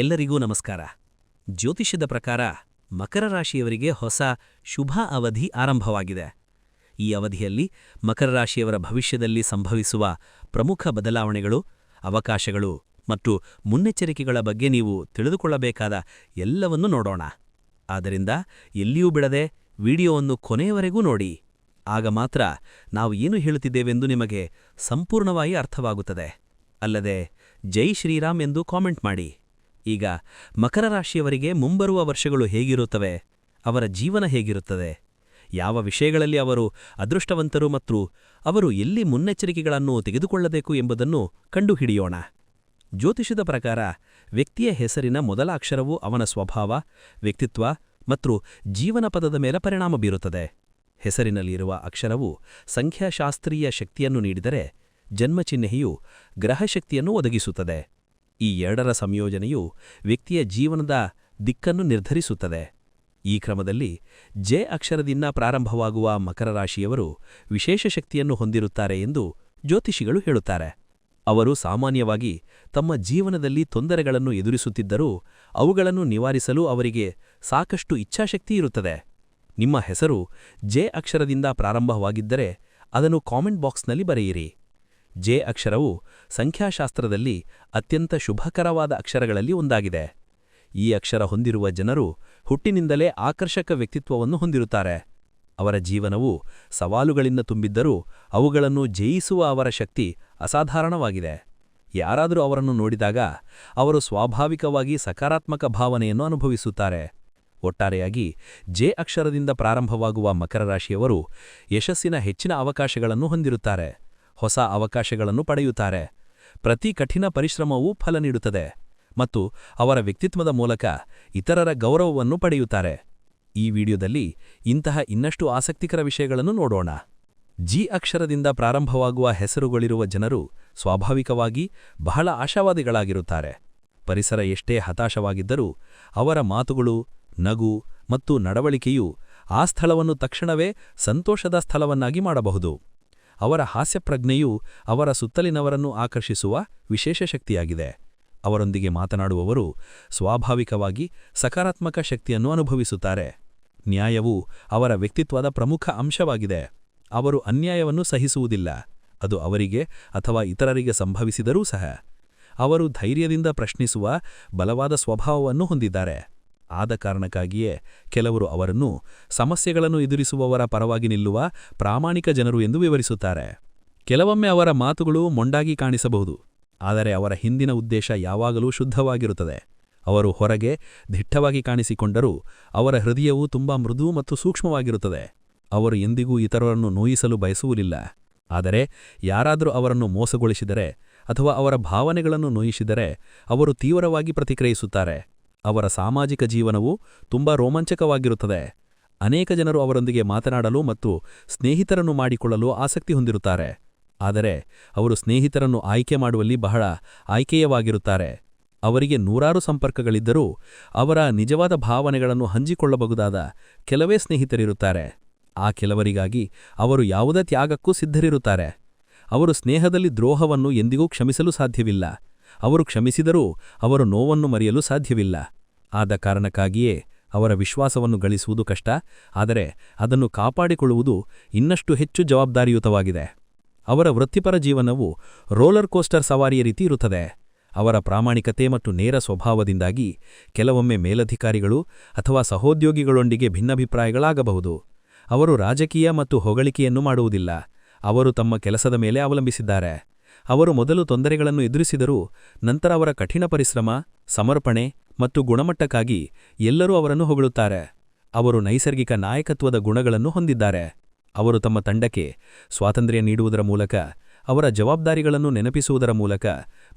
ಎಲ್ಲರಿಗೂ ನಮಸ್ಕಾರ. ಜ್ಯೋತಿಷ್ಯದ ಪ್ರಕಾರ ಮಕರ ರಾಶಿಯವರಿಗೆ ಹೊಸ ಶುಭ ಅವಧಿ ಆರಂಭವಾಗಿದೆ. ಈ ಅವಧಿಯಲ್ಲಿ ಮಕರ ರಾಶಿಯವರ ಭವಿಷ್ಯದಲ್ಲಿ ಸಂಭವಿಸುವ ಪ್ರಮುಖ ಬದಲಾವಣೆಗಳು, ಅವಕಾಶಗಳು ಮತ್ತು ಮುನ್ನೆಚ್ಚರಿಕೆಗಳ ಬಗ್ಗೆ ನೀವು ತಿಳಿದುಕೊಳ್ಳಬೇಕಾದ ಎಲ್ಲವನ್ನೂ ನೋಡೋಣ. ಆದ್ದರಿಂದ ಎಲ್ಲಿಯೂ ಬಿಡದೆ ವಿಡಿಯೋವನ್ನು ಕೊನೆಯವರೆಗೂ ನೋಡಿ. ಆಗ ಮಾತ್ರ ನಾವು ಏನು ಹೇಳುತ್ತಿದ್ದೇವೆಂದು ನಿಮಗೆ ಸಂಪೂರ್ಣವಾಗಿ ಅರ್ಥವಾಗುತ್ತದೆ. ಅಲ್ಲದೆ ಜೈ ಶ್ರೀರಾಮ್ ಎಂದು ಕಾಮೆಂಟ್ ಮಾಡಿ. ಈಗ ಮಕರ ರಾಶಿಯವರಿಗೆ ಮುಂಬರುವ ವರ್ಷಗಳು ಹೇಗಿರುತ್ತವೆ, ಅವರ ಜೀವನ ಹೇಗಿರುತ್ತದೆ, ಯಾವ ವಿಷಯಗಳಲ್ಲಿ ಅವರು ಅದೃಷ್ಟವಂತರು ಮತ್ತು ಅವರು ಎಲ್ಲಿ ಮುನ್ನೆಚ್ಚರಿಕೆಗಳನ್ನು ತೆಗೆದುಕೊಳ್ಳಬೇಕು ಎಂಬುದನ್ನು ಕಂಡುಹಿಡಿಯೋಣ. ಜ್ಯೋತಿಷದ ಪ್ರಕಾರ ವ್ಯಕ್ತಿಯ ಹೆಸರಿನ ಮೊದಲ ಅಕ್ಷರವು ಅವನ ಸ್ವಭಾವ, ವ್ಯಕ್ತಿತ್ವ ಮತ್ತು ಜೀವನ ಪದದ ಮೇಲೆ ಪರಿಣಾಮ ಬೀರುತ್ತದೆ. ಹೆಸರಿನಲ್ಲಿರುವ ಅಕ್ಷರವು ಸಂಖ್ಯಾಶಾಸ್ತ್ರೀಯ ಶಕ್ತಿಯನ್ನು ನೀಡಿದರೆ ಜನ್ಮಚಿಹ್ನೆಯು ಗ್ರಹಶಕ್ತಿಯನ್ನು ಒದಗಿಸುತ್ತದೆ. ಈ ಎರಡರ ಸಂಯೋಜನೆಯು ವ್ಯಕ್ತಿಯ ಜೀವನದ ದಿಕ್ಕನ್ನು ನಿರ್ಧರಿಸುತ್ತದೆ. ಈ ಕ್ರಮದಲ್ಲಿ ಜೆ ಅಕ್ಷರದಿಂದ ಪ್ರಾರಂಭವಾಗುವ ಮಕರ ರಾಶಿಯವರು ವಿಶೇಷ ಶಕ್ತಿಯನ್ನು ಹೊಂದಿರುತ್ತಾರೆ ಎಂದು ಜ್ಯೋತಿಷಿಗಳು ಹೇಳುತ್ತಾರೆ. ಅವರು ಸಾಮಾನ್ಯವಾಗಿ ತಮ್ಮ ಜೀವನದಲ್ಲಿ ತೊಂದರೆಗಳನ್ನು ಎದುರಿಸುತ್ತಿದ್ದರೂ ಅವುಗಳನ್ನು ನಿವಾರಿಸಲು ಅವರಿಗೆ ಸಾಕಷ್ಟು ಇಚ್ಛಾಶಕ್ತಿ ಇರುತ್ತದೆ. ನಿಮ್ಮ ಹೆಸರು ಜೆ ಅಕ್ಷರದಿಂದ ಪ್ರಾರಂಭವಾಗಿದ್ದರೆ ಅದನ್ನು ಕಾಮೆಂಟ್ ಬಾಕ್ಸ್ನಲ್ಲಿ ಬರೆಯಿರಿ. ಜೆ ಅಕ್ಷರವು ಸಂಖ್ಯಾಶಾಸ್ತ್ರದಲ್ಲಿ ಅತ್ಯಂತ ಶುಭಕರವಾದ ಅಕ್ಷರಗಳಲ್ಲಿ ಒಂದಾಗಿದೆ. ಈ ಅಕ್ಷರ ಹೊಂದಿರುವ ಜನರು ಹುಟ್ಟಿನಿಂದಲೇ ಆಕರ್ಷಕ ವ್ಯಕ್ತಿತ್ವವನ್ನು ಹೊಂದಿರುತ್ತಾರೆ. ಅವರ ಜೀವನವು ಸವಾಲುಗಳಿಂದ ತುಂಬಿದ್ದರೂ ಅವುಗಳನ್ನು ಜಯಿಸುವ ಅವರ ಶಕ್ತಿ ಅಸಾಧಾರಣವಾಗಿದೆ. ಯಾರಾದರೂ ಅವರನ್ನು ನೋಡಿದಾಗ ಅವರು ಸ್ವಾಭಾವಿಕವಾಗಿ ಸಕಾರಾತ್ಮಕ ಭಾವನೆಯನ್ನು ಅನುಭವಿಸುತ್ತಾರೆ. ಒಟ್ಟಾರೆಯಾಗಿ ಜೆ ಅಕ್ಷರದಿಂದ ಪ್ರಾರಂಭವಾಗುವ ಮಕರ ರಾಶಿಯವರು ಯಶಸ್ಸಿನ ಹೆಚ್ಚಿನ ಅವಕಾಶಗಳನ್ನು ಹೊಂದಿರುತ್ತಾರೆ. ಹೊಸ ಅವಕಾಶಗಳನ್ನು ಪಡೆಯುತ್ತಾರೆ. ಪ್ರತಿ ಕಠಿಣ ಪರಿಶ್ರಮವೂ ಫಲ ನೀಡುತ್ತದೆ ಮತ್ತು ಅವರ ವ್ಯಕ್ತಿತ್ವದ ಮೂಲಕ ಇತರರ ಗೌರವವನ್ನು ಪಡೆಯುತ್ತಾರೆ. ಈ ವಿಡಿಯೋದಲ್ಲಿ ಇಂತಹ ಇನ್ನಷ್ಟು ಆಸಕ್ತಿಕರ ವಿಷಯಗಳನ್ನು ನೋಡೋಣ. ಜಿ ಅಕ್ಷರದಿಂದ ಪ್ರಾರಂಭವಾಗುವ ಹೆಸರುಗಳಿರುವ ಜನರು ಸ್ವಾಭಾವಿಕವಾಗಿ ಬಹಳ ಆಶಾವಾದಿಗಳಾಗಿರುತ್ತಾರೆ. ಪರಿಸರ ಎಷ್ಟೇ ಹತಾಶವಾಗಿದ್ದರೂ ಅವರ ಮಾತುಗಳು, ನಗು ಮತ್ತು ನಡವಳಿಕೆಯು ಆ ಸ್ಥಳವನ್ನು ತಕ್ಷಣವೇ ಸಂತೋಷದ ಸ್ಥಳವನ್ನಾಗಿ ಮಾಡಬಹುದು. ಅವರ ಹಾಸ್ಯಪ್ರಜ್ಞೆಯು ಅವರ ಸುತ್ತಲಿನವರನ್ನು ಆಕರ್ಷಿಸುವ ವಿಶೇಷ ಶಕ್ತಿಯಾಗಿದೆ. ಅವರೊಂದಿಗೆ ಮಾತನಾಡುವವರು ಸ್ವಾಭಾವಿಕವಾಗಿ ಸಕಾರಾತ್ಮಕ ಶಕ್ತಿಯನ್ನು ಅನುಭವಿಸುತ್ತಾರೆ. ನ್ಯಾಯವು ಅವರ ವ್ಯಕ್ತಿತ್ವದ ಪ್ರಮುಖ ಅಂಶವಾಗಿದೆ. ಅವರು ಅನ್ಯಾಯವನ್ನು ಸಹಿಸುವುದಿಲ್ಲ. ಅದು ಅವರಿಗೆ ಅಥವಾ ಇತರರಿಗೆ ಸಂಭವಿಸಿದರೂ ಸಹ. ಅವರು ಧೈರ್ಯದಿಂದ ಪ್ರಶ್ನಿಸುವ ಬಲವಾದ ಸ್ವಭಾವವನ್ನು ಹೊಂದಿದ್ದಾರೆ. ಆದ ಕಾರಣಕ್ಕಾಗಿಯೇ ಕೆಲವರು ಅವರನ್ನು ಸಮಸ್ಯೆಗಳನ್ನು ಎದುರಿಸುವವರ ಪರವಾಗಿ ನಿಲ್ಲುವ ಪ್ರಾಮಾಣಿಕ ಜನರು ಎಂದು ವಿವರಿಸುತ್ತಾರೆ. ಕೆಲವೊಮ್ಮೆ ಅವರ ಮಾತುಗಳು ಮೊಂಡಾಗಿ ಕಾಣಿಸಬಹುದು, ಆದರೆ ಅವರ ಹಿಂದಿನ ಉದ್ದೇಶ ಯಾವಾಗಲೂ ಶುದ್ಧವಾಗಿರುತ್ತದೆ. ಅವರು ಹೊರಗೆ ದಿಟ್ಟವಾಗಿ ಕಾಣಿಸಿಕೊಂಡರೂ ಅವರ ಹೃದಯವು ತುಂಬಾ ಮೃದು ಮತ್ತು ಸೂಕ್ಷ್ಮವಾಗಿರುತ್ತದೆ. ಅವರು ಎಂದಿಗೂ ಇತರರನ್ನು ನೋಯಿಸಲು ಬಯಸುವುದಿಲ್ಲ, ಆದರೆ ಯಾರಾದರೂ ಅವರನ್ನು ಮೋಸಗೊಳಿಸಿದರೆ ಅಥವಾ ಅವರ ಭಾವನೆಗಳನ್ನು ನೋಯಿಸಿದರೆ ಅವರು ತೀವ್ರವಾಗಿ ಪ್ರತಿಕ್ರಿಯಿಸುತ್ತಾರೆ. ಅವರ ಸಾಮಾಜಿಕ ಜೀವನವು ತುಂಬಾ ರೋಮಾಂಚಕವಾಗಿರುತ್ತದೆ. ಅನೇಕ ಜನರು ಅವರೊಂದಿಗೆ ಮಾತನಾಡಲು ಮತ್ತು ಸ್ನೇಹಿತರನ್ನು ಮಾಡಿಕೊಳ್ಳಲು ಆಸಕ್ತಿ ಹೊಂದಿರುತ್ತಾರೆ. ಆದರೆ ಅವರು ಸ್ನೇಹಿತರನ್ನು ಆಯ್ಕೆ ಮಾಡುವಲ್ಲಿ ಬಹಳ ಆಯ್ಕೆಯವಾಗಿರುತ್ತಾರೆ. ಅವರಿಗೆ ನೂರಾರು ಸಂಪರ್ಕಗಳಿದ್ದರೂ ಅವರ ನಿಜವಾದ ಭಾವನೆಗಳನ್ನು ಹಂಚಿಕೊಳ್ಳಬಹುದಾದ ಕೆಲವೇ ಸ್ನೇಹಿತರಿರುತ್ತಾರೆ. ಆ ಕೆಲವರಿಗಾಗಿ ಅವರು ಯಾವುದೇ ತ್ಯಾಗಕ್ಕೂ ಸಿದ್ಧರಿರುತ್ತಾರೆ. ಅವರು ಸ್ನೇಹದಲ್ಲಿ ದ್ರೋಹವನ್ನು ಎಂದಿಗೂ ಕ್ಷಮಿಸಲು ಸಾಧ್ಯವಿಲ್ಲ. ಅವರು ಕ್ಷಮಿಸಿದರೂ ಅವರು ನೋವನ್ನು ಮರೆಯಲು ಸಾಧ್ಯವಿಲ್ಲ. ಆದ ಕಾರಣಕ್ಕಾಗಿಯೇ ಅವರ ವಿಶ್ವಾಸವನ್ನು ಗಳಿಸುವುದು ಕಷ್ಟ, ಆದರೆ ಅದನ್ನು ಕಾಪಾಡಿಕೊಳ್ಳುವುದು ಇನ್ನಷ್ಟು ಹೆಚ್ಚು ಜವಾಬ್ದಾರಿಯುತವಾಗಿದೆ. ಅವರ ವೃತ್ತಿಪರ ಜೀವನವು ರೋಲರ್ ಕೋಸ್ಟರ್ ಸವಾರಿಯ ರೀತಿ ಇರುತ್ತದೆ. ಅವರ ಪ್ರಾಮಾಣಿಕತೆ ಮತ್ತು ನೇರ ಸ್ವಭಾವದಿಂದಾಗಿ ಕೆಲವೊಮ್ಮೆ ಮೇಲಧಿಕಾರಿಗಳು ಅಥವಾ ಸಹೋದ್ಯೋಗಿಗಳೊಂದಿಗೆ ಭಿನ್ನಾಭಿಪ್ರಾಯಗಳಾಗಬಹುದು. ಅವರು ರಾಜಕೀಯ ಮತ್ತು ಹೊಗಳಿಕೆಯನ್ನು ಮಾಡುವುದಿಲ್ಲ. ಅವರು ತಮ್ಮ ಕೆಲಸದ ಮೇಲೆ ಅವಲಂಬಿಸಿದ್ದಾರೆ. ಅವರು ಮೊದಲು ತೊಂದರೆಗಳನ್ನು ಎದುರಿಸಿದರೂ ನಂತರ ಅವರ ಕಠಿಣ ಪರಿಶ್ರಮ, ಸಮರ್ಪಣೆ ಮತ್ತು ಗುಣಮಟ್ಟಕ್ಕಾಗಿ ಎಲ್ಲರೂ ಅವರನ್ನು ಹೊಗಳುತ್ತಾರೆ. ಅವರು ನೈಸರ್ಗಿಕ ನಾಯಕತ್ವದ ಗುಣಗಳನ್ನು ಹೊಂದಿದ್ದಾರೆ. ಅವರು ತಮ್ಮ ತಂಡಕ್ಕೆ ಸ್ವಾತಂತ್ರ್ಯ ನೀಡುವುದರ ಮೂಲಕ, ಅವರ ಜವಾಬ್ದಾರಿಗಳನ್ನು ನೆನಪಿಸುವುದರ ಮೂಲಕ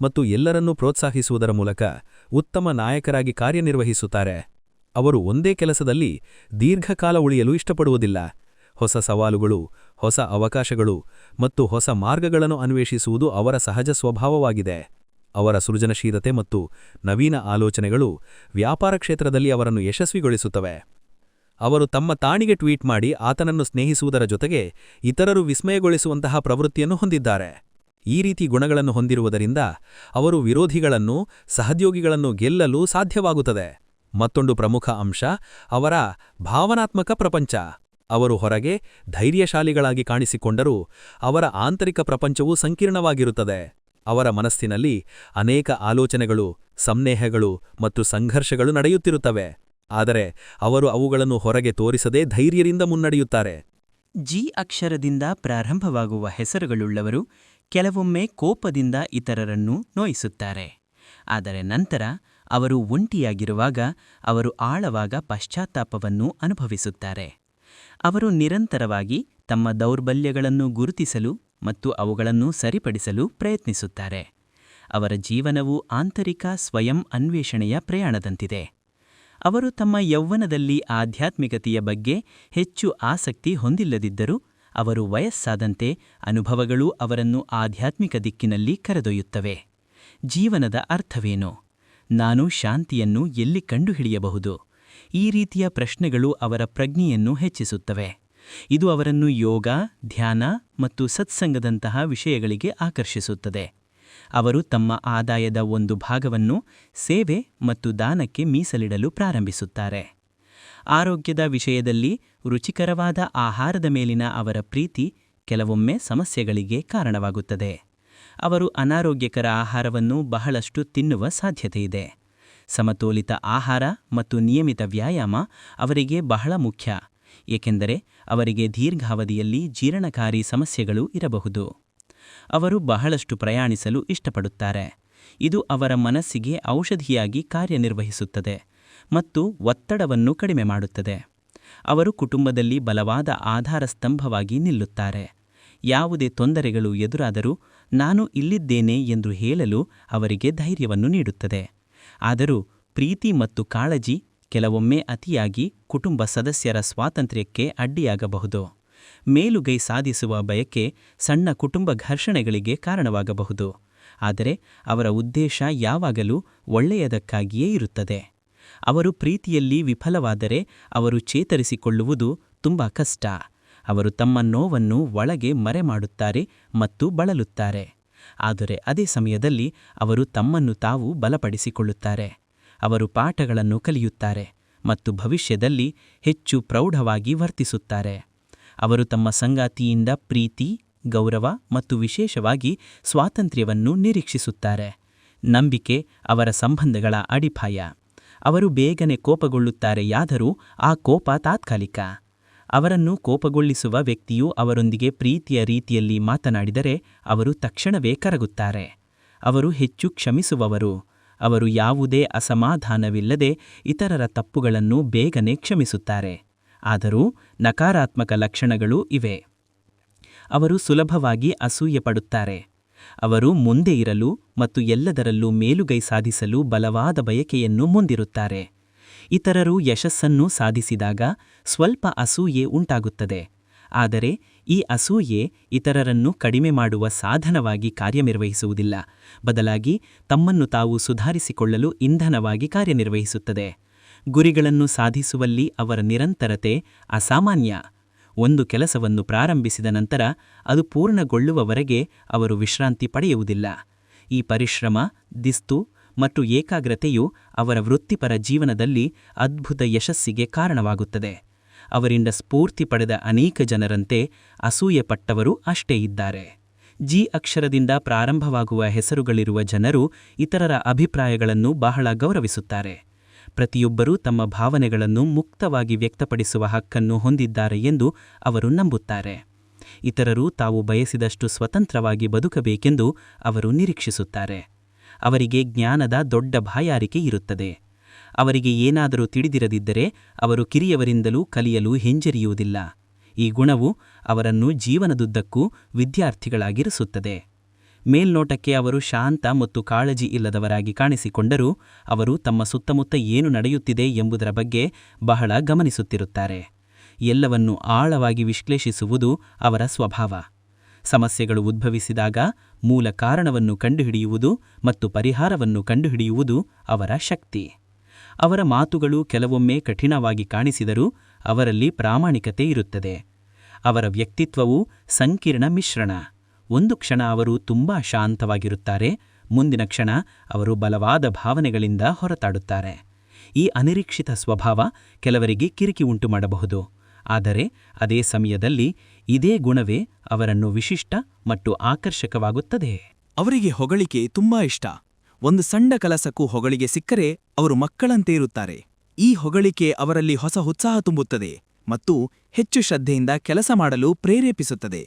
ಮತ್ತು ಎಲ್ಲರನ್ನೂ ಪ್ರೋತ್ಸಾಹಿಸುವುದರ ಮೂಲಕ ಉತ್ತಮ ನಾಯಕರಾಗಿ ಕಾರ್ಯನಿರ್ವಹಿಸುತ್ತಾರೆ. ಅವರು ಒಂದೇ ಕೆಲಸದಲ್ಲಿ ದೀರ್ಘಕಾಲ ಉಳಿಯಲು ಇಷ್ಟಪಡುವುದಿಲ್ಲ. ಹೊಸ ಸವಾಲುಗಳು, ಹೊಸ ಅವಕಾಶಗಳು ಮತ್ತು ಹೊಸ ಮಾರ್ಗಗಳನ್ನು ಅನ್ವೇಷಿಸುವುದು ಅವರ ಸಹಜ ಸ್ವಭಾವವಾಗಿದೆ. ಅವರ ಸೃಜನಶೀಲತೆ ಮತ್ತು ನವೀನ ಆಲೋಚನೆಗಳು ವ್ಯಾಪಾರ ಕ್ಷೇತ್ರದಲ್ಲಿ ಅವರನ್ನು ಯಶಸ್ವಿಗೊಳಿಸುತ್ತವೆ. ಅವರು ತಮ್ಮ ತಾಣಿಗೆ ಟ್ವೀಟ್ ಮಾಡಿ ಆತನನ್ನು ಸ್ನೇಹಿಸುವುದರ ಜೊತೆಗೆ ಇತರರು ವಿಸ್ಮಯಗೊಳಿಸುವಂತಹ ಪ್ರವೃತ್ತಿಯನ್ನು ಹೊಂದಿದ್ದಾರೆ. ಈ ರೀತಿ ಗುಣಗಳನ್ನು ಹೊಂದಿರುವುದರಿಂದ ಅವರು ವಿರೋಧಿಗಳನ್ನು, ಸಹದ್ಯೋಗಿಗಳನ್ನು ಗೆಲ್ಲಲು ಸಾಧ್ಯವಾಗುತ್ತದೆ. ಮತ್ತೊಂದು ಪ್ರಮುಖ ಅಂಶ ಅವರ ಭಾವನಾತ್ಮಕ ಪ್ರಪಂಚ. ಅವರು ಹೊರಗೆ ಧೈರ್ಯಶಾಲಿಗಳಾಗಿ ಕಾಣಿಸಿಕೊಂಡರೂ ಅವರ ಆಂತರಿಕ ಪ್ರಪಂಚವು ಸಂಕೀರ್ಣವಾಗಿರುತ್ತದೆ. ಅವರ ಮನಸ್ಸಿನಲ್ಲಿ ಅನೇಕ ಆಲೋಚನೆಗಳು, ಸಂನೇಹಗಳು ಮತ್ತು ಸಂಘರ್ಷಗಳು ನಡೆಯುತ್ತಿರುತ್ತವೆ. ಆದರೆ ಅವರು ಅವುಗಳನ್ನು ಹೊರಗೆ ತೋರಿಸದೆ ಧೈರ್ಯದಿಂದ ಮುನ್ನಡೆಯುತ್ತಾರೆ. ಜಿ ಅಕ್ಷರದಿಂದ ಪ್ರಾರಂಭವಾಗುವ ಹೆಸರುಗಳುಳ್ಳವರು ಕೆಲವೊಮ್ಮೆ ಕೋಪದಿಂದ ಇತರರನ್ನು ನೋಯಿಸುತ್ತಾರೆ. ಆದರೆ ನಂತರ ಅವರು ಒಂಟಿಯಾಗಿರುವಾಗ ಅವರು ಆಳವಾಗ ಪಶ್ಚಾತ್ತಾಪವನ್ನು ಅನುಭವಿಸುತ್ತಾರೆ. ಅವರು ನಿರಂತರವಾಗಿ ತಮ್ಮ ದೌರ್ಬಲ್ಯಗಳನ್ನು ಗುರುತಿಸಲು ಮತ್ತು ಅವುಗಳನ್ನು ಸರಿಪಡಿಸಲು ಪ್ರಯತ್ನಿಸುತ್ತಾರೆ. ಅವರ ಜೀವನವು ಆಂತರಿಕ ಸ್ವಯಂ ಅನ್ವೇಷಣೆಯ ಪ್ರಯಾಣದಂತಿದೆ. ಅವರು ತಮ್ಮ ಯೌವನದಲ್ಲಿ ಆಧ್ಯಾತ್ಮಿಕತೆಯ ಬಗ್ಗೆ ಹೆಚ್ಚು ಆಸಕ್ತಿ ಹೊಂದಿಲ್ಲದಿದ್ದರೂ ಅವರು ವಯಸ್ಸಾದಂತೆ ಅನುಭವಗಳು ಅವರನ್ನು ಆಧ್ಯಾತ್ಮಿಕ ದಿಕ್ಕಿನಲ್ಲಿ ಕರೆದೊಯ್ಯುತ್ತವೆ. ಜೀವನದ ಅರ್ಥವೇನು? ನಾನು ಶಾಂತಿಯನ್ನು ಎಲ್ಲಿ ಕಂಡುಹಿಡಿಯಬಹುದು? ಈ ರೀತಿಯ ಪ್ರಶ್ನೆಗಳು ಅವರ ಪ್ರಜ್ಞೆಯನ್ನು ಹೆಚ್ಚಿಸುತ್ತವೆ. ಇದು ಅವರನ್ನು ಯೋಗ, ಧ್ಯಾನ ಮತ್ತು ಸತ್ಸಂಗದಂತಹ ವಿಷಯಗಳಿಗೆ ಆಕರ್ಷಿಸುತ್ತದೆ. ಅವರು ತಮ್ಮ ಆದಾಯದ ಒಂದು ಭಾಗವನ್ನು ಸೇವೆ ಮತ್ತು ದಾನಕ್ಕೆ ಮೀಸಲಿಡಲು ಪ್ರಾರಂಭಿಸುತ್ತಾರೆ. ಆರೋಗ್ಯದ ವಿಷಯದಲ್ಲಿ ರುಚಿಕರವಾದ ಆಹಾರದ ಮೇಲಿನ ಅವರ ಪ್ರೀತಿ ಕೆಲವೊಮ್ಮೆ ಸಮಸ್ಯೆಗಳಿಗೆ ಕಾರಣವಾಗುತ್ತದೆ. ಅವರು ಅನಾರೋಗ್ಯಕರ ಆಹಾರವನ್ನು ಬಹಳಷ್ಟು ತಿನ್ನುವ ಸಾಧ್ಯತೆಯಿದೆ. ಸಮತೋಲಿತ ಆಹಾರ ಮತ್ತು ನಿಯಮಿತ ವ್ಯಾಯಾಮ ಅವರಿಗೆ ಬಹಳ ಮುಖ್ಯ. ಏಕೆಂದರೆ ಅವರಿಗೆ ದೀರ್ಘಾವಧಿಯಲ್ಲಿ ಜೀರ್ಣಕಾರಿ ಸಮಸ್ಯೆಗಳು ಇರಬಹುದು. ಅವರು ಬಹಳಷ್ಟು ಪ್ರಯಾಣಿಸಲು ಇಷ್ಟಪಡುತ್ತಾರೆ. ಇದು ಅವರ ಮನಸ್ಸಿಗೆ ಔಷಧಿಯಾಗಿ ಕಾರ್ಯನಿರ್ವಹಿಸುತ್ತದೆ ಮತ್ತು ಒತ್ತಡವನ್ನು ಕಡಿಮೆ ಮಾಡುತ್ತದೆ. ಅವರು ಕುಟುಂಬದಲ್ಲಿ ಬಲವಾದ ಆಧಾರ ಸ್ತಂಭವಾಗಿ ನಿಲ್ಲುತ್ತಾರೆ. ಯಾವುದೇ ತೊಂದರೆಗಳು ಎದುರಾದರೂ, ನಾನು ಇಲ್ಲಿದ್ದೇನೆ ಎಂದು ಹೇಳಲು ಅವರಿಗೆ ಧೈರ್ಯವನ್ನು ನೀಡುತ್ತದೆ. ಆದರೂ ಪ್ರೀತಿ ಮತ್ತು ಕಾಳಜಿ ಕೆಲವೊಮ್ಮೆ ಅತಿಯಾಗಿ ಕುಟುಂಬ ಸದಸ್ಯರ ಸ್ವಾತಂತ್ರ್ಯಕ್ಕೆ ಅಡ್ಡಿಯಾಗಬಹುದು. ಮೇಲುಗೈ ಸಾಧಿಸುವ ಬಯಕೆ ಸಣ್ಣ ಕುಟುಂಬ ಘರ್ಷಣೆಗಳಿಗೆ ಕಾರಣವಾಗಬಹುದು. ಆದರೆ ಅವರ ಉದ್ದೇಶ ಯಾವಾಗಲೂ ಒಳ್ಳೆಯದಕ್ಕಾಗಿಯೇ ಇರುತ್ತದೆ. ಅವರು ಪ್ರೀತಿಯಲ್ಲಿ ವಿಫಲವಾದರೆ ಅವರು ಚೇತರಿಸಿಕೊಳ್ಳುವುದು ತುಂಬ ಕಷ್ಟ. ಅವರು ತಮ್ಮ ನೋವನ್ನು ಒಳಗೆ ಮರೆಮಾಡುತ್ತಾರೆ ಮತ್ತು ಬಳಲುತ್ತಾರೆ. ಆದರೆ ಅದೇ ಸಮಯದಲ್ಲಿ ಅವರು ತಮ್ಮನ್ನು ತಾವು ಬಲಪಡಿಸಿಕೊಳ್ಳುತ್ತಾರೆ. ಅವರು ಪಾಠಗಳನ್ನು ಕಲಿಯುತ್ತಾರೆ ಮತ್ತು ಭವಿಷ್ಯದಲ್ಲಿ ಹೆಚ್ಚು ಪ್ರೌಢವಾಗಿ ವರ್ತಿಸುತ್ತಾರೆ. ಅವರು ತಮ್ಮ ಸಂಗಾತಿಯಿಂದ ಪ್ರೀತಿ, ಗೌರವ ಮತ್ತು ವಿಶೇಷವಾಗಿ ಸ್ವಾತಂತ್ರ್ಯವನ್ನು ನಿರೀಕ್ಷಿಸುತ್ತಾರೆ. ನಂಬಿಕೆ ಅವರ ಸಂಬಂಧಗಳ ಅಡಿಪಾಯ. ಅವರು ಬೇಗನೆ ಕೋಪಗೊಳ್ಳುತ್ತಾರೆಯಾದರೂ ಆ ಕೋಪ ತಾತ್ಕಾಲಿಕ. ಅವರನ್ನು ಕೋಪಗೊಳಿಸುವ ವ್ಯಕ್ತಿಯು ಅವರೊಂದಿಗೆ ಪ್ರೀತಿಯ ರೀತಿಯಲ್ಲಿ ಮಾತನಾಡಿದರೆ ಅವರು ತಕ್ಷಣವೇ ಕರಗುತ್ತಾರೆ. ಅವರು ಹೆಚ್ಚು ಕ್ಷಮಿಸುವವರು. ಅವರು ಯಾವುದೇ ಅಸಮಾಧಾನವಿಲ್ಲದೆ ಇತರರ ತಪ್ಪುಗಳನ್ನು ಬೇಗನೆ ಕ್ಷಮಿಸುತ್ತಾರೆ. ಆದರೂ ನಕಾರಾತ್ಮಕ ಲಕ್ಷಣಗಳು ಇವೆ. ಅವರು ಸುಲಭವಾಗಿ ಅಸೂಯೆಪಡುತ್ತಾರೆ. ಅವರು ಮುಂದೆ ಇರಲು ಮತ್ತು ಎಲ್ಲದರಲ್ಲೂ ಮೇಲುಗೈ ಸಾಧಿಸಲು ಬಲವಾದ ಬಯಕೆಯನ್ನು ಮುಂದಿರುತ್ತಾರೆ. ಇತರರು ಯಶಸ್ಸನ್ನು ಸಾಧಿಸಿದಾಗ ಸ್ವಲ್ಪ ಅಸೂಯೆ ಉಂಟಾಗುತ್ತದೆ. ಆದರೆ ಈ ಅಸೂಯೆ ಇತರರನ್ನು ಕಡಿಮೆ ಮಾಡುವ ಸಾಧನವಾಗಿ ಕಾರ್ಯನಿರ್ವಹಿಸುವುದಿಲ್ಲ. ಬದಲಾಗಿ ತಮ್ಮನ್ನು ತಾವು ಸುಧಾರಿಸಿಕೊಳ್ಳಲು ಇಂಧನವಾಗಿ ಕಾರ್ಯನಿರ್ವಹಿಸುತ್ತದೆ. ಗುರಿಗಳನ್ನು ಸಾಧಿಸುವಲ್ಲಿ ಅವರ ನಿರಂತರತೆ ಅಸಾಮಾನ್ಯ. ಒಂದು ಕೆಲಸವನ್ನು ಪ್ರಾರಂಭಿಸಿದ ನಂತರ ಅದು ಪೂರ್ಣಗೊಳ್ಳುವವರೆಗೆ ಅವರು ವಿಶ್ರಾಂತಿ ಪಡೆಯುವುದಿಲ್ಲ. ಈ ಪರಿಶ್ರಮ, ದಿಸ್ತು ಮತ್ತು ಏಕಾಗ್ರತೆಯು ಅವರ ವೃತ್ತಿಪರ ಜೀವನದಲ್ಲಿ ಅದ್ಭುತ ಯಶಸ್ಸಿಗೆ ಕಾರಣವಾಗುತ್ತದೆ. ಅವರಿಂದ ಸ್ಫೂರ್ತಿ ಪಡೆದ ಅನೇಕ ಜನರಂತೆ ಅಸೂಯೆಪಟ್ಟವರು ಅಷ್ಟೇ ಇದ್ದಾರೆ. ಜಿ ಅಕ್ಷರದಿಂದ ಪ್ರಾರಂಭವಾಗುವ ಹೆಸರುಗಳಿರುವ ಜನರು ಇತರರ ಅಭಿಪ್ರಾಯಗಳನ್ನು ಬಹಳ ಗೌರವಿಸುತ್ತಾರೆ. ಪ್ರತಿಯೊಬ್ಬರೂ ತಮ್ಮ ಭಾವನೆಗಳನ್ನು ಮುಕ್ತವಾಗಿ ವ್ಯಕ್ತಪಡಿಸುವ ಹಕ್ಕನ್ನು ಹೊಂದಿದ್ದಾರೆ ಎಂದು ಅವರು ನಂಬುತ್ತಾರೆ. ಇತರರು ತಾವು ಬಯಸಿದಷ್ಟು ಸ್ವತಂತ್ರವಾಗಿ ಬದುಕಬೇಕೆಂದು ಅವರು ನಿರೀಕ್ಷಿಸುತ್ತಾರೆ. ಅವರಿಗೆ ಜ್ಞಾನದ ದೊಡ್ಡ ಬಾಯಾರಿಕೆ ಇರುತ್ತದೆ. ಅವರಿಗೆ ಏನಾದರೂ ತಿಳಿದಿರದಿದ್ದರೆ ಅವರು ಕಿರಿಯವರಿಂದಲೂ ಕಲಿಯಲು ಹಿಂಜರಿಯುವುದಿಲ್ಲ. ಈ ಗುಣವು ಅವರನ್ನು ಜೀವನದುದ್ದಕ್ಕೂ ವಿದ್ಯಾರ್ಥಿಗಳಾಗಿರಿಸುತ್ತದೆ. ಮೇಲ್ನೋಟಕ್ಕೆ ಅವರು ಶಾಂತ ಮತ್ತು ಕಾಳಜಿ ಇಲ್ಲದವರಾಗಿ ಕಾಣಿಸಿಕೊಂಡರೂ ಅವರು ತಮ್ಮ ಸುತ್ತಮುತ್ತ ಏನು ನಡೆಯುತ್ತಿದೆ ಎಂಬುದರ ಬಗ್ಗೆ ಬಹಳ ಗಮನಿಸುತ್ತಿರುತ್ತಾರೆ. ಎಲ್ಲವನ್ನು ಆಳವಾಗಿ ವಿಶ್ಲೇಷಿಸುವುದು ಅವರ ಸ್ವಭಾವ. ಸಮಸ್ಯೆಗಳು ಉದ್ಭವಿಸಿದಾಗ ಮೂಲ ಕಾರಣವನ್ನು ಕಂಡುಹಿಡಿಯುವುದು ಮತ್ತು ಪರಿಹಾರವನ್ನು ಕಂಡುಹಿಡಿಯುವುದು ಅವರ ಶಕ್ತಿ. ಅವರ ಮಾತುಗಳು ಕೆಲವೊಮ್ಮೆ ಕಠಿಣವಾಗಿ ಕಾಣಿಸಿದರೂ ಅವರಲ್ಲಿ ಪ್ರಾಮಾಣಿಕತೆ ಇರುತ್ತದೆ. ಅವರ ವ್ಯಕ್ತಿತ್ವವು ಸಂಕೀರ್ಣ ಮಿಶ್ರಣ. ಒಂದು ಕ್ಷಣ ಅವರು ತುಂಬಾ ಶಾಂತವಾಗಿರುತ್ತಾರೆ, ಮುಂದಿನ ಕ್ಷಣ ಅವರು ಬಲವಾದ ಭಾವನೆಗಳಿಂದ ಹೊರತಾಡುತ್ತಾರೆ. ಈ ಅನಿರೀಕ್ಷಿತ ಸ್ವಭಾವ ಕೆಲವರಿಗೆ ಕಿರಿಕಿ ಉಂಟು ಮಾಡಬಹುದು ಆದರೆ ಅದೇ ಸಮಯದಲ್ಲಿ ಇದೇ ಗುಣವೇ ಅವರನ್ನು ವಿಶಿಷ್ಟ ಮತ್ತು ಆಕರ್ಷಕವಾಗುತ್ತದೆ. ಅವರಿಗೆ ಹೊಗಳಿಕೆ ತುಂಬಾ ಇಷ್ಟ. ಒಂದು ಸಣ್ಣ ಕಲಸಕ್ಕೂ ಹೊಗಳಿಗೆ ಸಿಕ್ಕರೆ ಅವರು ಮಕ್ಕಳಂತೆ ಇರುತ್ತಾರೆ. ಈ ಹೊಗಳಿಕೆ ಅವರಲ್ಲಿ ಹೊಸ ಉತ್ಸಾಹ ತುಂಬುತ್ತದೆ ಮತ್ತು ಹೆಚ್ಚು ಶ್ರದ್ಧೆಯಿಂದ ಕೆಲಸ ಮಾಡಲು ಪ್ರೇರೇಪಿಸುತ್ತದೆ.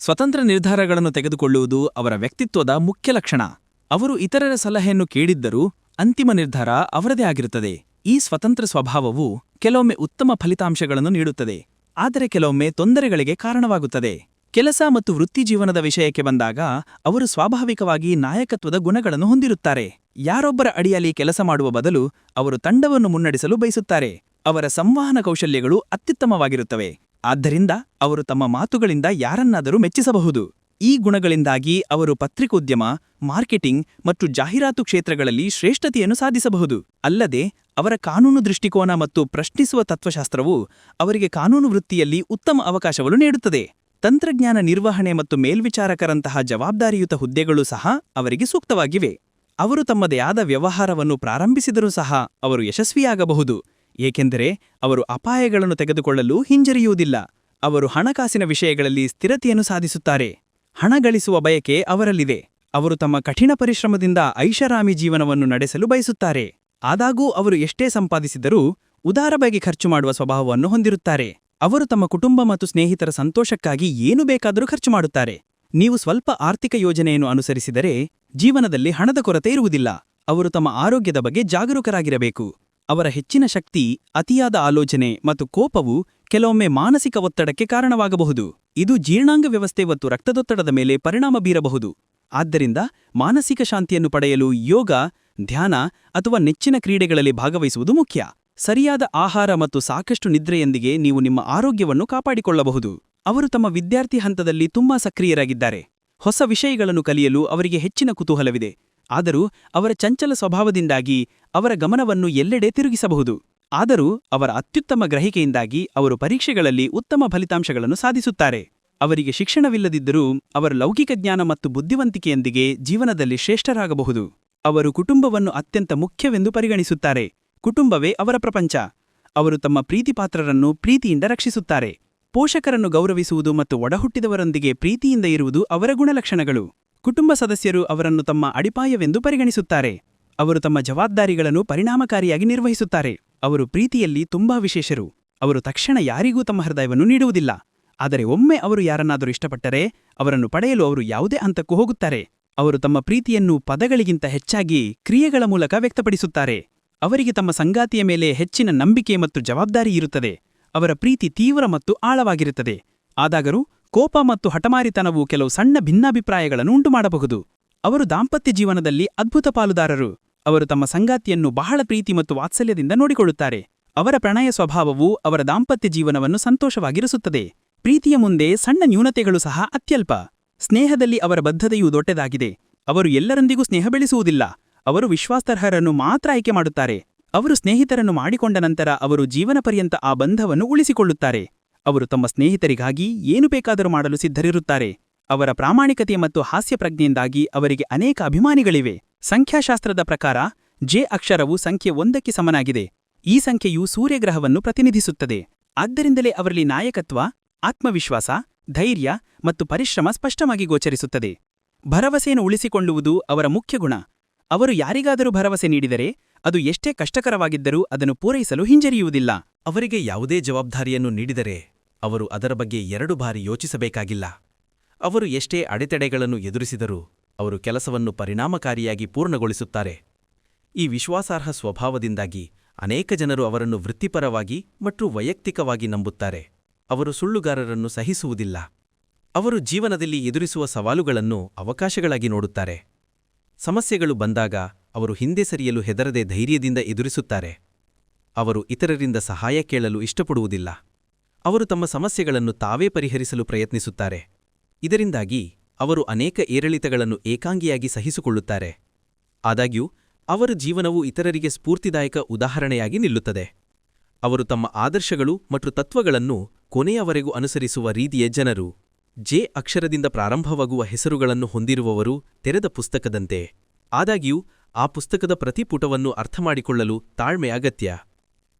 ಸ್ವತಂತ್ರ ನಿರ್ಧಾರಗಳನ್ನು ತೆಗೆದುಕೊಳ್ಳುವುದು ಅವರ ವ್ಯಕ್ತಿತ್ವದ ಮುಖ್ಯ ಲಕ್ಷಣ. ಅವರು ಇತರರ ಸಲಹೆಯನ್ನು ಕೇಳಿದ್ದರೂ ಅಂತಿಮ ನಿರ್ಧಾರ ಅವರದೇ ಆಗಿರುತ್ತದೆ. ಈ ಸ್ವತಂತ್ರ ಸ್ವಭಾವವು ಕೆಲವೊಮ್ಮೆ ಉತ್ತಮ ಫಲಿತಾಂಶಗಳನ್ನು ನೀಡುತ್ತದೆ. ಆದರೆ ಕೆಲವೊಮ್ಮೆ ತೊಂದರೆಗಳಿಗೆ ಕಾರಣವಾಗುತ್ತದೆ. ಕೆಲಸ ಮತ್ತು ವೃತ್ತಿಜೀವನದ ವಿಷಯಕ್ಕೆ ಬಂದಾಗ ಅವರು ಸ್ವಾಭಾವಿಕವಾಗಿ ನಾಯಕತ್ವದ ಗುಣಗಳನ್ನು ಹೊಂದಿರುತ್ತಾರೆ. ಯಾರೊಬ್ಬರ ಅಡಿಯಲ್ಲಿ ಕೆಲಸ ಮಾಡುವ ಬದಲು ಅವರು ತಂಡವನ್ನು ಮುನ್ನಡೆಸಲು ಬಯಸುತ್ತಾರೆ. ಅವರ ಸಂವಹನ ಕೌಶಲ್ಯಗಳು ಅತ್ಯುತ್ತಮವಾಗಿರುತ್ತವೆ. ಆದ್ದರಿಂದ ಅವರು ತಮ್ಮ ಮಾತುಗಳಿಂದ ಯಾರನ್ನಾದರೂ ಮೆಚ್ಚಿಸಬಹುದು. ಈ ಗುಣಗಳಿಂದಾಗಿ ಅವರು ಪತ್ರಿಕೋದ್ಯಮ, ಮಾರ್ಕೆಟಿಂಗ್ ಮತ್ತು ಜಾಹೀರಾತು ಕ್ಷೇತ್ರಗಳಲ್ಲಿ ಶ್ರೇಷ್ಠತೆಯನ್ನು ಸಾಧಿಸಬಹುದು. ಅಲ್ಲದೆ, ಅವರ ಕಾನೂನು ದೃಷ್ಟಿಕೋನ ಮತ್ತು ಪ್ರಶ್ನಿಸುವ ತತ್ವಶಾಸ್ತ್ರವು ಅವರಿಗೆ ಕಾನೂನು ವೃತ್ತಿಯಲ್ಲಿ ಉತ್ತಮ ಅವಕಾಶಗಳು ನೀಡುತ್ತದೆ. ತಂತ್ರಜ್ಞಾನ ನಿರ್ವಹಣೆ ಮತ್ತು ಮೇಲ್ವಿಚಾರಕರಂತಹ ಜವಾಬ್ದಾರಿಯುತ ಹುದ್ದೆಗಳು ಸಹ ಅವರಿಗೆ ಸೂಕ್ತವಾಗಿವೆ. ಅವರು ತಮ್ಮದೇ ಆದ ವ್ಯವಹಾರವನ್ನು ಪ್ರಾರಂಭಿಸಿದರೂ ಸಹ ಅವರು ಯಶಸ್ವಿಯಾಗಬಹುದು. ಏಕೆಂದರೆ, ಅವರು ಅಪಾಯಗಳನ್ನು ತೆಗೆದುಕೊಳ್ಳಲು ಹಿಂಜರಿಯುವುದಿಲ್ಲ. ಅವರು ಹಣಕಾಸಿನ ವಿಷಯಗಳಲ್ಲಿ ಸ್ಥಿರತೆಯನ್ನು ಸಾಧಿಸುತ್ತಾರೆ. ಹಣ ಗಳಿಸುವ ಬಯಕೆ ಅವರಲ್ಲಿದೆ. ಅವರು ತಮ್ಮ ಕಠಿಣ ಪರಿಶ್ರಮದಿಂದ ಐಷಾರಾಮಿ ಜೀವನವನ್ನು ನಡೆಸಲು ಬಯಸುತ್ತಾರೆ. ಆದಾಗೂ ಅವರು ಎಷ್ಟೇ ಸಂಪಾದಿಸಿದರೂ ಉದಾರವಾಗಿ ಖರ್ಚು ಮಾಡುವ ಸ್ವಭಾವವನ್ನು ಹೊಂದಿರುತ್ತಾರೆ. ಅವರು ತಮ್ಮ ಕುಟುಂಬ ಮತ್ತು ಸ್ನೇಹಿತರ ಸಂತೋಷಕ್ಕಾಗಿ ಏನು ಬೇಕಾದರೂ ಖರ್ಚು ಮಾಡುತ್ತಾರೆ. ನೀವು ಸ್ವಲ್ಪ ಆರ್ಥಿಕ ಯೋಜನೆಯನ್ನು ಅನುಸರಿಸಿದರೆ ಜೀವನದಲ್ಲಿ ಹಣದ ಕೊರತೆ ಇರುವುದಿಲ್ಲ. ಅವರು ತಮ್ಮ ಆರೋಗ್ಯದ ಬಗ್ಗೆ ಜಾಗರೂಕರಾಗಿರಬೇಕು. ಅವರ ಹೆಚ್ಚಿನ ಶಕ್ತಿ, ಅತಿಯಾದ ಆಲೋಚನೆ ಮತ್ತು ಕೋಪವು ಕೆಲವೊಮ್ಮೆ ಮಾನಸಿಕ ಒತ್ತಡಕ್ಕೆ ಕಾರಣವಾಗಬಹುದು. ಇದು ಜೀರ್ಣಾಂಗ ವ್ಯವಸ್ಥೆ ಮತ್ತು ರಕ್ತದೊತ್ತಡದ ಮೇಲೆ ಪರಿಣಾಮ ಬೀರಬಹುದು. ಆದ್ದರಿಂದ ಮಾನಸಿಕ ಶಾಂತಿಯನ್ನು ಪಡೆಯಲು ಯೋಗ, ಧ್ಯಾನ ಅಥವಾ ನೆಚ್ಚಿನ ಕ್ರೀಡೆಗಳಲ್ಲಿ ಭಾಗವಹಿಸುವುದು ಮುಖ್ಯ. ಸರಿಯಾದ ಆಹಾರ ಮತ್ತು ಸಾಕಷ್ಟು ನಿದ್ರೆಯೊಂದಿಗೆ ನೀವು ನಿಮ್ಮ ಆರೋಗ್ಯವನ್ನು ಕಾಪಾಡಿಕೊಳ್ಳಬಹುದು. ಅವರು ತಮ್ಮ ವಿದ್ಯಾರ್ಥಿ ಹಂತದಲ್ಲಿ ತುಂಬಾ ಸಕ್ರಿಯರಾಗಿದ್ದಾರೆ. ಹೊಸ ವಿಷಯಗಳನ್ನು ಕಲಿಯಲು ಅವರಿಗೆ ಹೆಚ್ಚಿನ ಕುತೂಹಲವಿದೆ. ಆದರೂ ಅವರ ಚಂಚಲ ಸ್ವಭಾವದಿಂದಾಗಿ ಅವರ ಗಮನವನ್ನು ಎಲ್ಲೆಡೆ ತಿರುಗಿಸಬಹುದು. ಆದರೂ ಅವರ ಅತ್ಯುತ್ತಮ ಗ್ರಹಿಕೆಯಿಂದಾಗಿ ಅವರು ಪರೀಕ್ಷೆಗಳಲ್ಲಿ ಉತ್ತಮ ಫಲಿತಾಂಶಗಳನ್ನು ಸಾಧಿಸುತ್ತಾರೆ. ಅವರಿಗೆ ಶಿಕ್ಷಣವಿಲ್ಲದಿದ್ದರೂ ಅವರ ಲೌಕಿಕ ಜ್ಞಾನ ಮತ್ತು ಬುದ್ಧಿವಂತಿಕೆಯೊಂದಿಗೆ ಜೀವನದಲ್ಲಿ ಶ್ರೇಷ್ಠರಾಗಬಹುದು. ಅವರು ಕುಟುಂಬವನ್ನು ಅತ್ಯಂತ ಮುಖ್ಯವೆಂದು ಪರಿಗಣಿಸುತ್ತಾರೆ. ಕುಟುಂಬವೇ ಅವರ ಪ್ರಪಂಚ. ಅವರು ತಮ್ಮ ಪ್ರೀತಿಪಾತ್ರರನ್ನು ಪ್ರೀತಿಯಿಂದ ರಕ್ಷಿಸುತ್ತಾರೆ. ಪೋಷಕರನ್ನು ಗೌರವಿಸುವುದು ಮತ್ತು ಒಡಹುಟ್ಟಿದವರೊಂದಿಗೆ ಪ್ರೀತಿಯಿಂದ ಇರುವುದು ಅವರ ಗುಣಲಕ್ಷಣಗಳು. ಕುಟುಂಬ ಸದಸ್ಯರು ಅವರನ್ನು ತಮ್ಮ ಅಡಿಪಾಯವೆಂದು ಪರಿಗಣಿಸುತ್ತಾರೆ. ಅವರು ತಮ್ಮ ಜವಾಬ್ದಾರಿಗಳನ್ನು ಪರಿಣಾಮಕಾರಿಯಾಗಿ ನಿರ್ವಹಿಸುತ್ತಾರೆ. ಅವರು ಪ್ರೀತಿಯಲ್ಲಿ ತುಂಬಾ ವಿಶೇಷರು. ಅವರು ತಕ್ಷಣ ಯಾರಿಗೂ ತಮ್ಮ ಹೃದಯವನ್ನು ನೀಡುವುದಿಲ್ಲ. ಆದರೆ ಒಮ್ಮೆ ಅವರು ಯಾರನ್ನಾದರೂ ಇಷ್ಟಪಟ್ಟರೆ ಅವರನ್ನು ಪಡೆಯಲು ಅವರು ಯಾವುದೇ ಹಂತಕ್ಕೂ ಹೋಗುತ್ತಾರೆ. ಅವರು ತಮ್ಮ ಪ್ರೀತಿಯನ್ನು ಪದಗಳಿಗಿಂತ ಹೆಚ್ಚಾಗಿ ಕ್ರಿಯೆಗಳ ಮೂಲಕ ವ್ಯಕ್ತಪಡಿಸುತ್ತಾರೆ. ಅವರಿಗೆ ತಮ್ಮ ಸಂಗಾತಿಯ ಮೇಲೆ ಹೆಚ್ಚಿನ ನಂಬಿಕೆ ಮತ್ತು ಜವಾಬ್ದಾರಿ ಇರುತ್ತದೆ. ಅವರ ಪ್ರೀತಿ ತೀವ್ರ ಮತ್ತು ಆಳವಾಗಿರುತ್ತದೆ. ಆದಾಗರೂ ಕೋಪ ಮತ್ತು ಹಠಮಾರಿತನವು ಕೆಲವು ಸಣ್ಣ ಭಿನ್ನಾಭಿಪ್ರಾಯಗಳನ್ನು ಉಂಟುಮಾಡಬಹುದು. ಅವರು ದಾಂಪತ್ಯ ಜೀವನದಲ್ಲಿ ಅದ್ಭುತ ಪಾಲುದಾರರು. ಅವರು ತಮ್ಮ ಸಂಗಾತಿಯನ್ನು ಬಹಳ ಪ್ರೀತಿ ಮತ್ತು ವಾತ್ಸಲ್ಯದಿಂದ ನೋಡಿಕೊಳ್ಳುತ್ತಾರೆ. ಅವರ ಪ್ರಣಯ ಸ್ವಭಾವವು ಅವರ ದಾಂಪತ್ಯ ಜೀವನವನ್ನು ಸಂತೋಷವಾಗಿರಿಸುತ್ತದೆ. ಪ್ರೀತಿಯ ಮುಂದೆ ಸಣ್ಣ ನ್ಯೂನತೆಗಳು ಸಹ ಅತ್ಯಲ್ಪ. ಸ್ನೇಹದಲ್ಲಿ ಅವರ ಬದ್ಧತೆಯೂ ದೊಡ್ಡದಾಗಿದೆ. ಅವರು ಎಲ್ಲರೊಂದಿಗೂ ಸ್ನೇಹ ಬೆಳೆಸುವುದಿಲ್ಲ. ಅವರು ವಿಶ್ವಾಸಾರ್ಹರನ್ನು ಮಾತ್ರ ಆಯ್ಕೆ ಮಾಡುತ್ತಾರೆ. ಅವರು ಸ್ನೇಹಿತರನ್ನು ಮಾಡಿಕೊಂಡ ನಂತರ ಅವರು ಜೀವನ ಪರ್ಯಂತ ಆ ಬಂಧವನ್ನು ಉಳಿಸಿಕೊಳ್ಳುತ್ತಾರೆ. ಅವರು ತಮ್ಮ ಸ್ನೇಹಿತರಿಗಾಗಿ ಏನು ಬೇಕಾದರೂ ಮಾಡಲು ಸಿದ್ಧರಿರುತ್ತಾರೆ. ಅವರ ಪ್ರಾಮಾಣಿಕತೆ ಮತ್ತು ಹಾಸ್ಯಪ್ರಜ್ಞೆಯಿಂದಾಗಿ ಅವರಿಗೆ ಅನೇಕ ಅಭಿಮಾನಿಗಳಿವೆ. ಸಂಖ್ಯಾಶಾಸ್ತ್ರದ ಪ್ರಕಾರ, ಜೆ ಅಕ್ಷರವು ಸಂಖ್ಯೆ ಒಂದಕ್ಕೆ ಸಮನಾಗಿದೆ. ಈ ಸಂಖ್ಯೆಯು ಸೂರ್ಯಗ್ರಹವನ್ನು ಪ್ರತಿನಿಧಿಸುತ್ತದೆ. ಆದ್ದರಿಂದಲೇ ಅವರಲ್ಲಿ ನಾಯಕತ್ವ, ಆತ್ಮವಿಶ್ವಾಸ, ಧೈರ್ಯ ಮತ್ತು ಪರಿಶ್ರಮ ಸ್ಪಷ್ಟವಾಗಿ ಗೋಚರಿಸುತ್ತದೆ. ಭರವಸೆಯನ್ನು ಉಳಿಸಿಕೊಳ್ಳುವುದು ಅವರ ಮುಖ್ಯ ಗುಣ. ಅವರು ಯಾರಿಗಾದರೂ ಭರವಸೆ ನೀಡಿದರೆ, ಅದು ಎಷ್ಟೇ ಕಷ್ಟಕರವಾಗಿದ್ದರೂ ಅದನ್ನು ಪೂರೈಸಲು ಹಿಂಜರಿಯುವುದಿಲ್ಲ. ಅವರಿಗೆ ಯಾವುದೇ ಜವಾಬ್ದಾರಿಯನ್ನು ನೀಡಿದರೆ, ಅವರು ಅದರ ಬಗ್ಗೆ ಎರಡು ಬಾರಿ ಯೋಚಿಸಬೇಕಾಗಿಲ್ಲ. ಅವರು ಎಷ್ಟೇ ಅಡೆತಡೆಗಳನ್ನು ಎದುರಿಸಿದರೂ ಅವರು ಕೆಲಸವನ್ನು ಪರಿಣಾಮಕಾರಿಯಾಗಿ ಪೂರ್ಣಗೊಳಿಸುತ್ತಾರೆ. ಈ ವಿಶ್ವಾಸಾರ್ಹ ಸ್ವಭಾವದಿಂದಾಗಿ ಅನೇಕ ಜನರು ಅವರನ್ನು ವೃತ್ತಿಪರವಾಗಿ ಮತ್ತು ವೈಯಕ್ತಿಕವಾಗಿ ನಂಬುತ್ತಾರೆ. ಅವರು ಸುಳ್ಳುಗಾರರನ್ನು ಸಹಿಸುವುದಿಲ್ಲ. ಅವರು ಜೀವನದಲ್ಲಿ ಎದುರಿಸುವ ಸವಾಲುಗಳನ್ನು ಅವಕಾಶಗಳಾಗಿ ನೋಡುತ್ತಾರೆ. ಸಮಸ್ಯೆಗಳು ಬಂದಾಗ ಅವರು ಹಿಂದೆ ಸರಿಯಲು ಹೆದರದೆ ಧೈರ್ಯದಿಂದ ಎದುರಿಸುತ್ತಾರೆ. ಅವರು ಇತರರಿಂದ ಸಹಾಯ ಕೇಳಲು ಇಷ್ಟಪಡುವುದಿಲ್ಲ. ಅವರು ತಮ್ಮ ಸಮಸ್ಯೆಗಳನ್ನು ತಾವೇ ಪರಿಹರಿಸಲು ಪ್ರಯತ್ನಿಸುತ್ತಾರೆ. ಇದರಿಂದಾಗಿ ಅವರು ಅನೇಕ ಏರಿಳಿತಗಳನ್ನು ಏಕಾಂಗಿಯಾಗಿ ಸಹಿಸಿಕೊಳ್ಳುತ್ತಾರೆ. ಆದಾಗ್ಯೂ, ಅವರ ಜೀವನವು ಇತರರಿಗೆ ಸ್ಫೂರ್ತಿದಾಯಕ ಉದಾಹರಣೆಯಾಗಿ ನಿಲ್ಲುತ್ತದೆ. ಅವರು ತಮ್ಮ ಆದರ್ಶಗಳು ಮತ್ತು ತತ್ವಗಳನ್ನು ಕೊನೆಯವರೆಗೂ ಅನುಸರಿಸುವ ರೀತಿಯ ಜನರು. ಜೆ ಅಕ್ಷರದಿಂದ ಪ್ರಾರಂಭವಾಗುವ ಹೆಸರುಗಳನ್ನು ಹೊಂದಿರುವವರು ತೆರೆದ ಪುಸ್ತಕದಂತೆ. ಆದಾಗ್ಯೂ, ಆ ಪುಸ್ತಕದ ಪ್ರತಿಪುಟವನ್ನು ಅರ್ಥಮಾಡಿಕೊಳ್ಳಲು ತಾಳ್ಮೆ ಅಗತ್ಯ.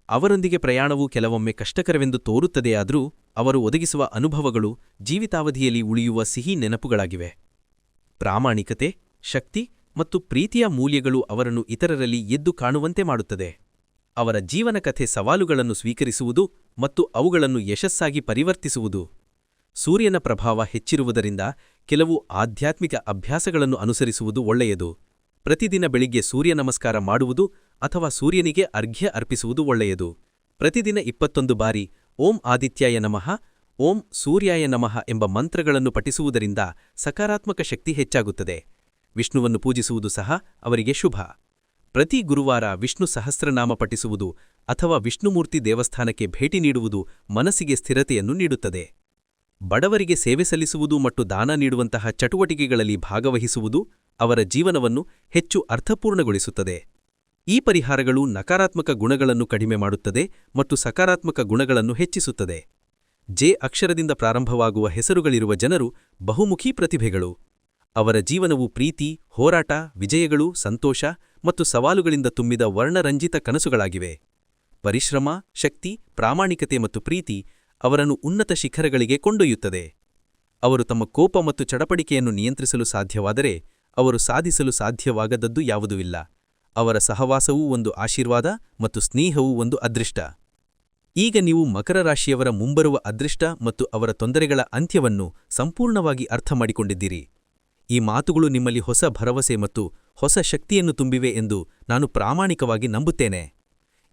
ಅವರೊಂದಿಗೆ ಪ್ರಯಾಣವು ಕೆಲವೊಮ್ಮೆ ಕಷ್ಟಕರವೆಂದು ತೋರುತ್ತದೆಯಾದರೂ ಅವರು ಒದಗಿಸುವ ಅನುಭವಗಳು ಜೀವಿತಾವಧಿಯಲ್ಲಿ ಉಳಿಯುವ ಸಿಹಿ ನೆನಪುಗಳಾಗಿವೆ. ಪ್ರಾಮಾಣಿಕತೆ, ಶಕ್ತಿ ಮತ್ತು ಪ್ರೀತಿಯ ಮೂಲ್ಯಗಳು ಅವರನ್ನು ಇತರರಲ್ಲಿ ಎದ್ದು ಕಾಣುವಂತೆ ಮಾಡುತ್ತದೆ. ಅವರ ಜೀವನ ಕಥೆ ಸವಾಲುಗಳನ್ನು ಸ್ವೀಕರಿಸುವುದು ಮತ್ತು ಅವುಗಳನ್ನು ಯಶಸ್ಸಾಗಿ ಪರಿವರ್ತಿಸುವುದು. ಸೂರ್ಯನ ಪ್ರಭಾವ ಹೆಚ್ಚಿರುವುದರಿಂದ ಕೆಲವು ಆಧ್ಯಾತ್ಮಿಕ ಅಭ್ಯಾಸಗಳನ್ನು ಅನುಸರಿಸುವುದು ಒಳ್ಳೆಯದು. ಪ್ರತಿದಿನ ಬೆಳಿಗ್ಗೆ ಸೂರ್ಯ ನಮಸ್ಕಾರ ಮಾಡುವುದು ಅಥವಾ ಸೂರ್ಯನಿಗೆ ಅರ್ಘ್ಯ ಅರ್ಪಿಸುವುದು ಒಳ್ಳೆಯದು. ಪ್ರತಿದಿನ ಇಪ್ಪತ್ತೊಂದು ಬಾರಿ ಓಂ ಆದಿತ್ಯಾಯ ನಮಃ, ಓಂ ಸೂರ್ಯಾಯ ನಮಃ ಎಂಬ ಮಂತ್ರಗಳನ್ನು ಪಠಿಸುವುದರಿಂದ ಸಕಾರಾತ್ಮಕ ಶಕ್ತಿ ಹೆಚ್ಚಾಗುತ್ತದೆ. ವಿಷ್ಣುವನ್ನು ಪೂಜಿಸುವುದು ಸಹ ಅವರಿಗೆ ಶುಭ. ಪ್ರತಿ ಗುರುವಾರ ವಿಷ್ಣು ಸಹಸ್ರನಾಮ ಪಠಿಸುವುದು ಅಥವಾ ವಿಷ್ಣುಮೂರ್ತಿ ದೇವಸ್ಥಾನಕ್ಕೆ ಭೇಟಿ ನೀಡುವುದು ಮನಸ್ಸಿಗೆ ಸ್ಥಿರತೆಯನ್ನು ನೀಡುತ್ತದೆ. ಬಡವರಿಗೆ ಸೇವೆ ಸಲ್ಲಿಸುವುದು ಮತ್ತು ದಾನ ನೀಡುವಂತಹ ಚಟುವಟಿಕೆಗಳಲ್ಲಿ ಭಾಗವಹಿಸುವುದು ಅವರ ಜೀವನವನ್ನು ಹೆಚ್ಚು ಅರ್ಥಪೂರ್ಣಗೊಳಿಸುತ್ತದೆ. ಈ ಪರಿಹಾರಗಳು ನಕಾರಾತ್ಮಕ ಗುಣಗಳನ್ನು ಕಡಿಮೆ ಮಾಡುತ್ತದೆ ಮತ್ತು ಸಕಾರಾತ್ಮಕ ಗುಣಗಳನ್ನು ಹೆಚ್ಚಿಸುತ್ತದೆ. ಜೆ ಅಕ್ಷರದಿಂದ ಪ್ರಾರಂಭವಾಗುವ ಹೆಸರುಗಳಿರುವ ಜನರು ಬಹುಮುಖಿ ಪ್ರತಿಭೆಗಳು. ಅವರ ಜೀವನವು ಪ್ರೀತಿ, ಹೋರಾಟ, ವಿಜಯಗಳು, ಸಂತೋಷ ಮತ್ತು ಸವಾಲುಗಳಿಂದ ತುಂಬಿದ ವರ್ಣರಂಜಿತ ಕನಸುಗಳಾಗಿವೆ. ಪರಿಶ್ರಮ, ಶಕ್ತಿ, ಪ್ರಾಮಾಣಿಕತೆ ಮತ್ತು ಪ್ರೀತಿ ಅವರನ್ನು ಉನ್ನತ ಶಿಖರಗಳಿಗೆ ಕೊಂಡೊಯ್ಯುತ್ತದೆ. ಅವರು ತಮ್ಮ ಕೋಪ ಮತ್ತು ಚಡಪಡಿಕೆಯನ್ನು ನಿಯಂತ್ರಿಸಲು ಸಾಧ್ಯವಾದರೆ ಅವರು ಸಾಧಿಸಲು ಸಾಧ್ಯವಾಗದದ್ದು ಯಾವುದೂ ಇಲ್ಲ. ಅವರ ಸಹವಾಸವೂ ಒಂದು ಆಶೀರ್ವಾದ ಮತ್ತು ಸ್ನೇಹವೂ ಒಂದು ಅದೃಷ್ಟ. ಈಗ ನೀವು ಮಕರ ರಾಶಿಯವರ ಮುಂಬರುವ ಅದೃಷ್ಟ ಮತ್ತು ಅವರ ತೊಂದರೆಗಳ ಅಂತ್ಯವನ್ನು ಸಂಪೂರ್ಣವಾಗಿ ಅರ್ಥಮಾಡಿಕೊಂಡಿದ್ದೀರಿ ಈ ಮಾತುಗಳು ನಿಮ್ಮಲ್ಲಿ ಹೊಸ ಭರವಸೆ ಮತ್ತು ಹೊಸ ಶಕ್ತಿಯನ್ನು ತುಂಬಿವೆ ಎಂದು ನಾನು ಪ್ರಾಮಾಣಿಕವಾಗಿ ನಂಬುತ್ತೇನೆ.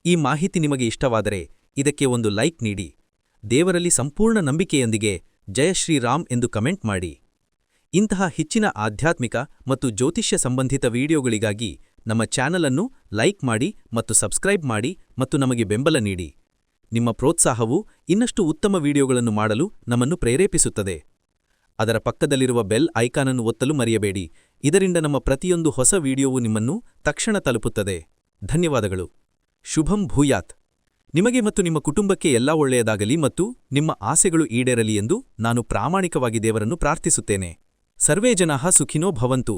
ಈ ಮಾಹಿತಿ ನಿಮಗೆ ಇಷ್ಟವಾದರೆ ಇದಕ್ಕೆ ಒಂದು ಲೈಕ್ ನೀಡಿ. ದೇವರಲ್ಲಿ ಸಂಪೂರ್ಣ ನಂಬಿಕೆಯೊಂದಿಗೆ ಜಯ ಶ್ರೀರಾಮ್ ಎಂದು ಕಮೆಂಟ್ ಮಾಡಿ. ಇಂತಹ ಹೆಚ್ಚಿನ ಆಧ್ಯಾತ್ಮಿಕ ಮತ್ತು ಜ್ಯೋತಿಷ್ಯ ಸಂಬಂಧಿತ ವಿಡಿಯೋಗಳಿಗಾಗಿ ನಮ್ಮ ಚಾನಲ್ ಅನ್ನು ಲೈಕ್ ಮಾಡಿ ಮತ್ತು ಸಬ್ಸ್ಕ್ರೈಬ್ ಮಾಡಿ ಮತ್ತು ನಮಗೆ ಬೆಂಬಲ ನೀಡಿ. ನಿಮ್ಮ ಪ್ರೋತ್ಸಾಹವು ಇನ್ನಷ್ಟು ಉತ್ತಮ ವಿಡಿಯೋಗಳನ್ನು ಮಾಡಲು ನಮ್ಮನ್ನು ಪ್ರೇರೇಪಿಸುತ್ತದೆ. ಅದರ ಪಕ್ಕದಲ್ಲಿರುವ ಬೆಲ್ ಐಕಾನನ್ನು ಒತ್ತಲು ಮರೆಯಬೇಡಿ. ಇದರಿಂದ ನಮ್ಮ ಪ್ರತಿಯೊಂದು ಹೊಸ ವಿಡಿಯೋವು ನಿಮ್ಮನ್ನು ತಕ್ಷಣ ತಲುಪುತ್ತದೆ. ಧನ್ಯವಾದಗಳು. ಶುಭಂ ಭೂಯಾತ್. ನಿಮಗೆ ಮತ್ತು ನಿಮ್ಮ ಕುಟುಂಬಕ್ಕೆ ಎಲ್ಲ ಒಳ್ಳೆಯದಾಗಲಿ ಮತ್ತು ನಿಮ್ಮ ಆಸೆಗಳು ಈಡೇರಲಿ ಎಂದು ನಾನು ಪ್ರಾಮಾಣಿಕವಾಗಿ ದೇವರನ್ನು ಪ್ರಾರ್ಥಿಸುತ್ತೇನೆ. ಸರ್ವೇ ಜನಾ ಸುಖಿನೋ ಭವಂತು.